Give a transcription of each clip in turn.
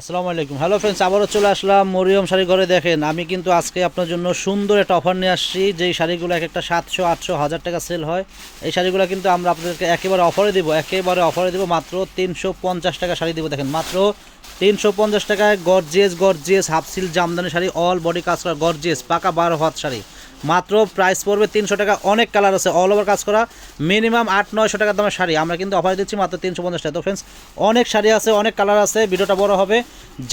আসসালামু আলাইকুম। Hello friends আবারও চলে আসলাম। মরিয়ম শাড়ি ঘরে দেখেন, আমি কিন্তু আজকে আপনার জন্য সুন্দর একটা অফার নিয়ে আসছি। যেই শাড়িগুলো এক একটা সাতশো, আটশো, হাজার টাকা সেল হয়, এই শাড়িগুলো কিন্তু আমরা আপনাদেরকে একেবারে অফারে দিব, একেবারে অফারে দিব মাত্র তিনশো পঞ্চাশ টাকা শাড়ি দিব। দেখেন, মাত্র তিনশো পঞ্চাশ টাকায় gorgeous gorgeous half silk jamdani sari all body কাজ করা গর্জিয়াস, পাকা বারো হাত শাড়ি। মাত্র প্রাইস পড়বে তিনশো টাকা, অনেক কালার আছে অল ওভার কাজ করা মিনিমাম আট, নয়শো টাকার দামের শাড়ি। আমরা কিন্তু অফার দিচ্ছি মাত্র তিনশো পঞ্চাশ টাকা। তো ফ্রেন্ডস অনেক শাড়ি আছে, অনেক কালার আছে, ভিডিওটা বড় হবে।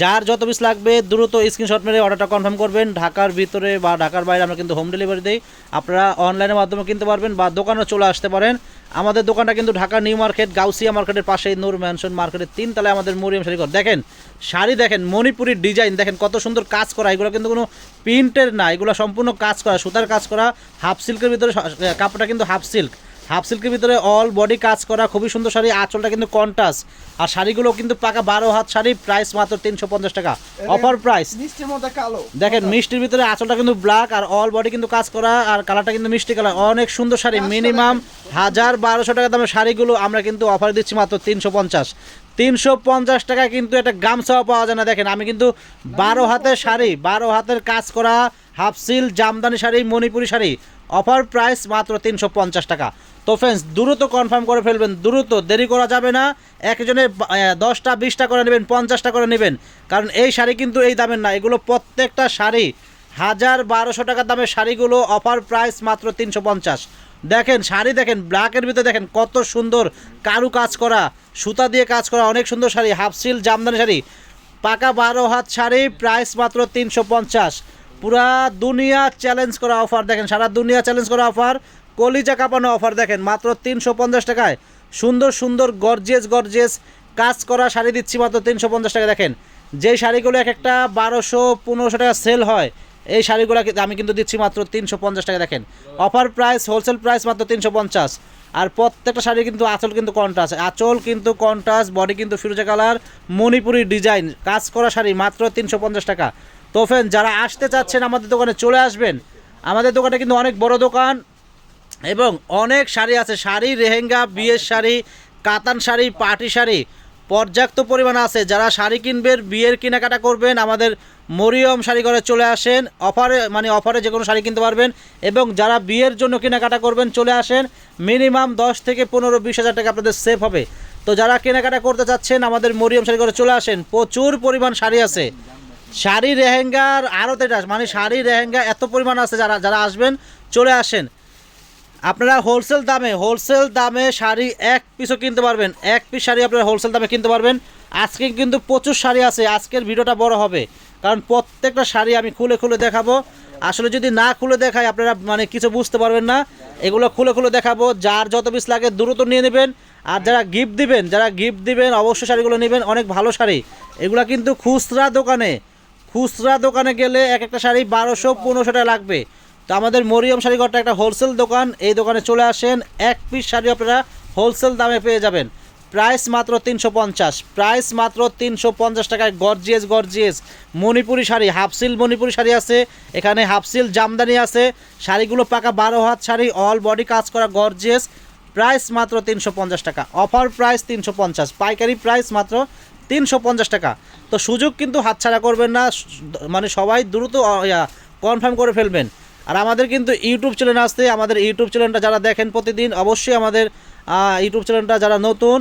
যার যত পিস লাগবে, দ্রুত স্ক্রিনশট মেরে অর্ডারটা কনফার্ম করবেন। ঢাকার ভিতরে বা ঢাকার বাইরে আমরা কিন্তু হোম ডেলিভারি দিই। আপনারা অনলাইনের মাধ্যমে কিনতে পারবেন বা দোকানে চলে আসতে পারেন। আমাদের দোকানটা কিন্তু ঢাকা নিউ মার্কেট, গাউসিয়া মার্কেটের পাশেই, নূর ম্যানশন মার্কেটের তিন তলায় আমাদের মরিয়ম শাড়ি ঘর দেখেন শাড়ি দেখেন মণিপুরি ডিজাইন দেখেন কত সুন্দর কাজ করা এগুলো কিন্তু কোনো প্রিন্টের না এগুলো সম্পূর্ণ কাজ করা সুতার কাজ করা হাফ সিল্কের ভিতরে কাপড়টা কিন্তু হাফ সিল্ক হাফ সিল্কের ভিতরে অল বডি কাজ করা খুবই সুন্দর শাড়ি আঁচলটা কিন্তু কন্টাস আর শাড়িগুলো কিন্তু পাকা বারো হাত শাড়ি প্রাইস মাত্র তিনশো পঞ্চাশ টাকা অফার প্রাইস মিষ্টির মধ্যে কালো। দেখেন মিষ্টির ভিতরে আঁচলটা কিন্তু ব্ল্যাক আর অল বডি কিন্তু কাজ করা আর কালারটা কিন্তু মিষ্টি কালার অনেক সুন্দর শাড়ি মিনিমাম হাজার বারোশো টাকা দামের শাড়িগুলো আমরা কিন্তু অফার দিচ্ছি মাত্র তিনশো পঞ্চাশ। তিনশো পঞ্চাশ টাকা কিন্তু একটা গামছাও পাওয়া যায় না। দেখেন, আমি কিন্তু বারো হাতের শাড়ি, বারো হাতের কাজ করা half silk jamdani sari, Manipuri sari, offer price মাত্র তিনশো পঞ্চাশ টাকা। তো ফ্রেন্ডস দ্রুত কনফার্ম করে ফেলবেন, দ্রুত, দেরি করা যাবে না। একজনে দশটা, বিশটা করে নেবেন, পঞ্চাশটা করে নেবেন। কারণ এই শাড়ি কিন্তু এই দামের না, এগুলো প্রত্যেকটা শাড়ি হাজার বারোশো টাকার দামের শাড়িগুলো অফার প্রাইস মাত্র তিনশো পঞ্চাশ। দেখেন, শাড়ি দেখেন ব্ল্যাকের ভিতরে দেখেন কত সুন্দর কারু কাজ করা, সুতা দিয়ে কাজ করা, অনেক সুন্দর শাড়ি হাফ সিল জামদানি শাড়ি। পাকা বারো হাত শাড়ি প্রাইস মাত্র তিনশো পঞ্চাশ। পুরা দুনিয়া চ্যালেঞ্জ করা অফার দেখেন, সারা দুনিয়া চ্যালেঞ্জ করা অফার কলিজা কাঁপানো অফার দেখেন, মাত্র তিনশো পঞ্চাশ টাকায়। সুন্দর সুন্দর গর্জিয়াস গর্জিয়াস কাজ করা শাড়ি দিচ্ছি মাত্র তিনশো পঞ্চাশ টাকা দেখেন। যেই শাড়িগুলো এক একটা বারোশো, পনেরোশো টাকা সেল হয় এই শাড়িগুলো আমি কিন্তু দিচ্ছি মাত্র তিনশো পঞ্চাশ টাকা, দেখেন। অফার প্রাইস হোলসেল প্রাইস মাত্র তিনশো পঞ্চাশ। আর প্রত্যেকটা শাড়ি কিন্তু আঁচল কিন্তু কন্ট্রাস্ট আঁচল কিন্তু কন্ট্রাস্ট বডি কিন্তু ফিরোজা কালার, মণিপুরি ডিজাইন কাজ করা শাড়ি মাত্র তিনশো পঞ্চাশ টাকা। তো ফ্রেন্ড যারা আসতে চাচ্ছেন আমাদের দোকানে, চলে আসবেন। আমাদের দোকানে কিন্তু অনেক বড় দোকান এবং অনেক শাড়ি আছে। শাড়ি রেহেঙ্গা বিয়ের শাড়ি, কাতান শাড়ি পাটি শাড়ি। পর্যাপ্ত পরিমাণ আছে। যারা শাড়ি কিনবেন, বিয়ের কেনাকাটা করবেন, আমাদের মরিয়ম শাড়ি ঘরে চলে আসেন, অফারে মানে অফারে যে কোনো শাড়ি কিনতে পারবেন এবং যারা বিয়ের জন্য কেনাকাটা করবেন, চলে আসেন, মিনিমাম দশ থেকে পনেরো, বিশ হাজার টাকা আপনাদের সেভ হবে। তো যারা কেনাকাটা করতে চাচ্ছেন, আমাদের মরিয়ম শাড়ি ঘরে চলে আসেন, প্রচুর পরিমাণ শাড়ি আছে। শাড়ি রেহেঙ্গার আরও তেটা মানে শাড়ি রেহেঙ্গা এত পরিমাণ আছে, যারা যারা আসবেন, চলে আসেন। আপনারা হোলসেল দামে হোলসেল দামে শাড়ি এক পিসও কিনতে পারবেন। এক পিস শাড়ি আপনারা হোলসেল দামে কিনতে পারবেন। আজকে কিন্তু প্রচুর শাড়ি আছে, আজকের ভিডিওটা বড় হবে। কারণ প্রত্যেকটা শাড়ি আমি খুলে খুলে দেখাবো। আসলে যদি না খুলে দেখাই, আপনারা মানে কিছু বুঝতে পারবেন না। এগুলো খুলে খুলে দেখাবো। যার যত পিস লাগে দ্রুত নিয়ে নেবেন। আর যারা গিফট দিবেন, যারা গিফট দিবেন, অবশ্যই শাড়িগুলো নেবেন। অনেক ভালো শাড়ি। এগুলো কিন্তু খুচরা দোকানে। খুচরা দোকানে গেলে এক একটা শাড়ি বারোশো, পনেরোশো টাকা লাগবে। তো আমাদের মরিয়ম শাড়িঘরটা একটা হোলসেল দোকান। এই দোকানে চলে আসেন, এক পিস শাড়ি আপনারা হোলসেল দামে পেয়ে যাবেন। প্রাইস মাত্র তিনশো পঞ্চাশ। প্রাইস মাত্র তিনশো পঞ্চাশ টাকায় gorgeous gorgeous Manipuri sari half silk Manipuri sari আছে। এখানে হাফসিল জামদানি আছে। শাড়িগুলো পাকা বারো হাত শাড়ি অল বডি কাজ করা গর্জিয়াস প্রাইস মাত্র তিনশো পঞ্চাশ টাকা। অফার প্রাইস তিনশো পঞ্চাশ। পাইকারি প্রাইস মাত্র তিনশো পঞ্চাশ টাকা। তো সুযোগ কিন্তু হাতছাড়া করবেন না। মানে সবাই দ্রুত কনফার্ম করে ফেলবেন। আর আমাদের কিন্তু ইউটিউব চ্যানেল আসতে, আমাদের ইউটিউব চ্যানেলটা যারা দেখেন প্রতিদিন, অবশ্যই আমাদের ইউটিউব চ্যানেলটা যারা নতুন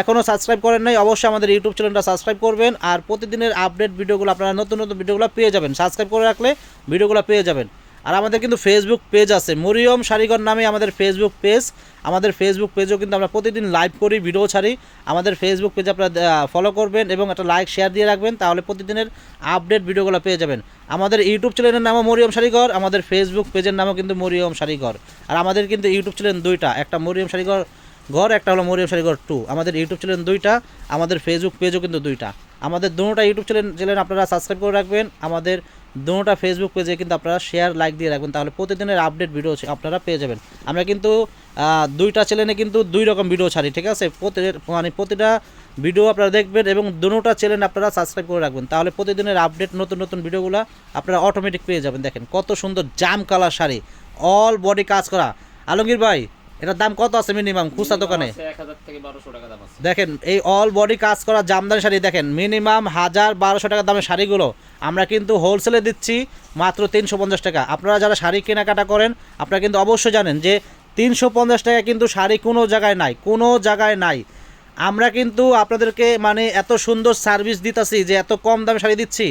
এখনও সাবস্ক্রাইব করেন নাই, অবশ্যই আমাদের ইউটিউব চ্যানেলটা সাবস্ক্রাইব করবেন। আর প্রতিদিনের আপডেট ভিডিওগুলো আপনারা নতুন নতুন ভিডিওগুলো পেয়ে যাবেন। সাবস্ক্রাইব করে রাখলে ভিডিওগুলো পেয়ে যাবেন। আর আমাদের কিন্তু ফেসবুক পেজ আছে। মরিয়ম শাড়িঘর নামে আমাদের ফেসবুক পেজ আমাদের ফেসবুক পেজও কিন্তু আমরা প্রতিদিন লাইভ করি ভিডিও ছাড়ি। আমাদের ফেসবুক পেজে আপনারা ফলো করবেন এবং একটা লাইক শেয়ার দিয়ে রাখবেন, তাহলে প্রতিদিনের আপডেট ভিডিওগুলো পেয়ে যাবেন। আমাদের ইউটিউব চ্যানেলের নামও মরিয়ম শাড়িঘর আমাদের ফেসবুক পেজের নামও কিন্তু মরিয়ম শাড়িঘর আর আমাদের কিন্তু ইউটিউব চ্যানেল দুইটা, একটা মরিয়ম শাড়িঘর ঘর, একটা হলো মরিয়ম শাড়িঘর টু আমাদের ইউটিউব চ্যানেল দুইটা, আমাদের ফেসবুক পেজও কিন্তু দুইটা। আমাদের দুটোটা ইউটিউব চ্যানেল চ্যানেল আপনারা সাবস্ক্রাইব করে রাখবেন। আমাদের দুটোটা ফেসবুক পেজে কিন্তু আপনারা শেয়ার লাইক দিয়ে রাখবেন। তাহলে প্রতিদিনের আপডেট ভিডিও আপনারা পেয়ে যাবেন। আমরা কিন্তু দুইটা চ্যানেলে কিন্তু দুই রকম ভিডিও ছাড়ি, ঠিক আছে? মানে প্রতিটা ভিডিও আপনারা দেখবেন এবং দুটোটা চ্যানেল আপনারা সাবস্ক্রাইব করে রাখবেন। তাহলে প্রতিদিনের আপডেট নতুন নতুন ভিডিওগুলো আপনারা অটোমেটিক পেয়ে যাবেন। দেখেন কত সুন্দর জাম কালার শাড়ি অল বডি কাজ করা। আলমগীর ভাই এটার দাম কত আছে মিনিমাম খুচরা দোকানে? দেখেন এই অল বডি কাজ করা জামদানি শাড়ি দেখেন মিনিমাম হাজার বারোশো টাকা দামের শাড়িগুলো। আমরা কিন্তু হোলসেলে দিচ্ছি মাত্র তিনশো পঞ্চাশ টাকা। আপনারা যারা শাড়ি কেনাকাটা করেন আপনারা কিন্তু অবশ্যই জানেন যে তিনশো পঞ্চাশ টাকা কিন্তু শাড়ি কোনো জায়গায় নাই কোনো জায়গায় নাই। আমরা কিন্তু আপনাদেরকে মানে এত সুন্দর সার্ভিস দিতেছি যে এত কম দামে শাড়ি দিচ্ছি।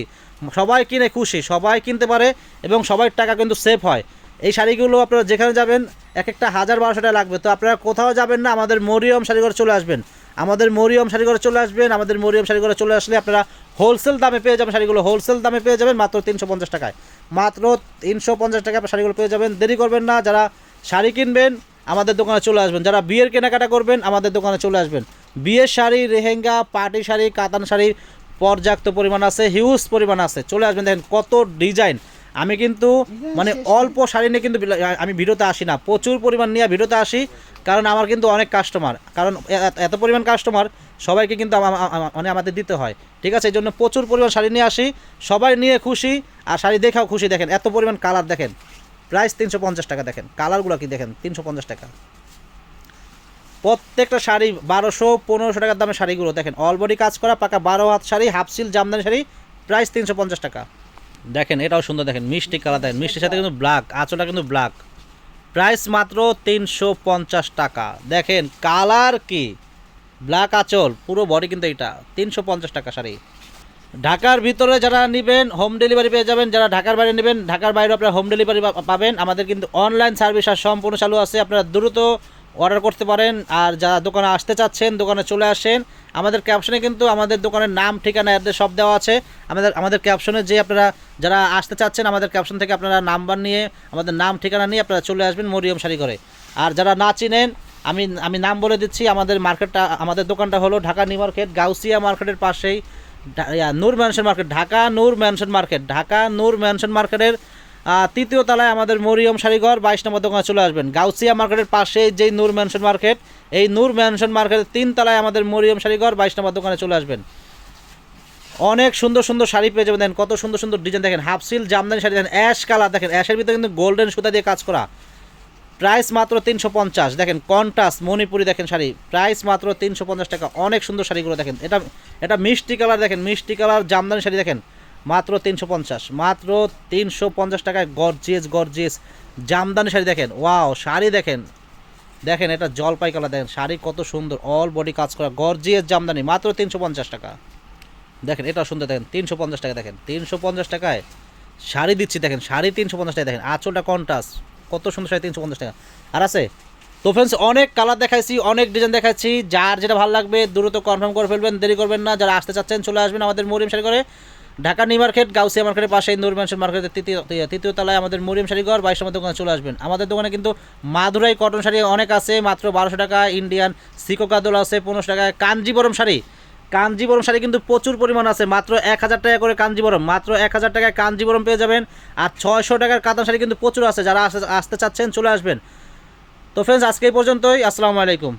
সবাই কিনে খুশি সবাই কিনতে পারে এবং সবার টাকা কিন্তু সেভ হয়। এই শাড়িগুলো আপনারা যেখানে যাবেন এক একটা হাজার বারোশো টাকা লাগবে। তো আপনারা কোথাও যাবেন না, আমাদের মরিয়ম শাড়িঘরে চলে আসবেন। আমাদের মরিয়ম শাড়িঘরে চলে আসবেন, আমাদের মরিয়ম শাড়িঘরে চলে আসলে আপনারা হোলসেল দামে পেয়ে যাবেন শাড়িগুলো। হোলসেল দামে পেয়ে যাবেন মাত্র তিনশো পঞ্চাশ টাকায়। মাত্র তিনশো পঞ্চাশ টাকায় শাড়িগুলো পেয়ে যাবেন। দেরি করবেন না, যারা শাড়ি কিনবেন, আমাদের দোকানে চলে আসবেন। যারা বিয়ের কেনাকাটা করবেন, আমাদের দোকানে চলে আসবেন। বিয়ের শাড়ি রেহেঙ্গা পার্টি শাড়ি, কাতান শাড়ি, পর্যাপ্ত পরিমাণ আছে হিউজ পরিমাণ আছে। চলে আসবেন, দেখেন কত ডিজাইন আমি কিন্তু মানে অল্প শাড়ি নিয়ে কিন্তু আমি ভিডিওতে আসি না। প্রচুর পরিমাণ নিয়ে ভিডিওতে আসি, কারণ আমার কিন্তু অনেক কাস্টমার কারণ এত পরিমাণ কাস্টমার সবাইকে কিন্তু মানে আমাদের দিতে হয়। ঠিক আছে? এই জন্য প্রচুর পরিমাণ শাড়ি নিয়ে আসি, সবাই নিয়ে খুশি, আর শাড়ি দেখাও খুশি। দেখেন, এত পরিমাণ কালার দেখেন। প্রাইস তিনশো পঞ্চাশ টাকা দেখেন। কালারগুলো কি দেখেন? তিনশো পঞ্চাশ টাকা। প্রত্যেকটা শাড়ি বারোশো, পনেরোশো টাকার দামের শাড়িগুলো দেখেন। অলবডি কাজ করা পাকা বারো হাত sari half silk jamdani sari price তিনশো পঞ্চাশ টাকা। দেখেন, এটাও সুন্দর দেখেন, মিষ্টি কালার দেখেন, মিষ্টির সাথে কিন্তু ব্ল্যাক আঁচলটা কিন্তু ব্ল্যাক প্রাইস মাত্র তিনশো পঞ্চাশ টাকা। দেখেন, কালার কি? ব্ল্যাক আঁচল, পুরো বডি কিন্তু এটা তিনশো পঞ্চাশ টাকা শাড়ি। ঢাকার ভিতরে যারা নেবেন হোম ডেলিভারি পেয়ে যাবেন। যারা ঢাকার বাইরে নেবেন, ঢাকার বাইরে আপনারা হোম ডেলিভারি পাবেন। আমাদের কিন্তু অনলাইন সার্ভিস আর সম্পূর্ণ চালু আছে। আপনারা দ্রুত অর্ডার করতে পারেন। আর যারা দোকানে আসতে চাচ্ছেন, দোকানে চলে আসেন, আমাদের ক্যাপশনে কিন্তু আমাদের দোকানের নাম, ঠিকানা অ্যাড্রেস সব দেওয়া আছে। আমাদের আমাদের ক্যাপশনে যে আপনারা, যারা আসতে চাচ্ছেন, আমাদের ক্যাপশন থেকে আপনারা নাম্বার নিয়ে, আমাদের নাম, ঠিকানা নিয়ে আপনারা চলে আসবেন মরিয়ম শাড়ি করে আর যারা না চিনেন, আমি আমি নাম বলে দিচ্ছি, আমাদের মার্কেটটা আমাদের দোকানটা হলো ঢাকা নিউ মার্কেট, গাউসিয়া মার্কেটের পাশেই। Noor mansion market Dhaka Noor mansion market Dhaka Noor mansion মার্কেটের তৃতীয় তলায় আমাদের মরিয়ম শাড়িঘর, বাইশ নম্বর দোকানে চলে আসবেন। গাউসিয়া মার্কেটের পাশে যেই নূর ম্যানশন মার্কেট, এই নূর ম্যানশন মার্কেটের তিন তলায় আমাদের মরিয়ম শাড়িঘর, বাইশ নম্বর দোকানে চলে আসবেন। অনেক সুন্দর সুন্দর শাড়ি পেয়ে যাবেন। দেখেন কত সুন্দর সুন্দর ডিজাইন দেখেন। হাফ সিল জামদানি শাড়ি দেখেন। অ্যাশ কালার দেখেন। অ্যাশের ভিতরে কিন্তু গোল্ডেন সুতা দিয়ে কাজ করা। প্রাইস মাত্র তিনশো পঞ্চাশ। দেখেন কন্টাস মণিপুরি দেখেন শাড়ি। প্রাইস মাত্র তিনশো পঞ্চাশ টাকা। অনেক সুন্দর শাড়িগুলো দেখেন। এটা এটা মিষ্টি কালার দেখেন। মিষ্টি কালার, জামদানি শাড়ি দেখেন। মাত্র তিনশো পঞ্চাশ, মাত্র তিনশো পঞ্চাশ টাকায় গর্জিয়াস গর্জিয়াস জামদানি শাড়ি দেখেন। ওয়াও, শাড়ি দেখেন। দেখেন, এটা জলপাই কালার দেখেন। শাড়ি কত সুন্দর, অল বডি কাজ করা গর্জিয়াস জামদানি, মাত্র তিনশো পঞ্চাশ টাকা। দেখেন, এটা সুন্দর দেখেন, তিনশো পঞ্চাশ টাকা দেখেন। তিনশো পঞ্চাশ টাকায় শাড়ি দিচ্ছি দেখেন, শাড়ি তিনশো পঞ্চাশ টাকা দেখেন। আঁচলটা কন্টাস কত সুন্দর শাড়ি তিনশো পঞ্চাশ টাকা। আর আছে, তো ফ্রেন্ডস অনেক কালার দেখাইছি, অনেক ডিজাইন দেখাচ্ছি যার যেটা ভালো লাগবে, দ্রুত কনফার্ম করে ফেলবেন, দেরি করবেন না। যারা আসতে চাচ্ছেন, চলে আসবেন আমাদের মরিয়ম শাড়ি করে ঢাকা নিউ মার্কেট, গাউসিয়া মার্কেটের পাশে নূর ম্যানশন মার্কেটের তৃতীয় তৃতীয় তলায় আমাদের মরিয়ম শাড়িঘর বাইশ নম্বর দোকানে চলে আসবেন। আমাদের দোকানে কিন্তু মাদুরাই কটন শাড়ি অনেক আছে, মাত্র বারোশো টাকা ইন্ডিয়ান সিকো কাদল আছে, পনেরোশো টাকা কাঞ্জিবরম শাড়ি। কাঞ্জিবরম শাড়ি কিন্তু প্রচুর পরিমাণ আছে, মাত্র এক হাজার টাকা করে কাঞ্জিবরম, মাত্র এক হাজার টাকায় কাঞ্জিবরম পেয়ে যাবেন। আর ছয়শো টাকার কাতান শাড়ি কিন্তু প্রচুর আছে, যারা আসতে আসতে চাচ্ছেন চলে আসবেন। তো ফ্রেন্ডস আজকে এই পর্যন্তই, আসসালামু আলাইকুম।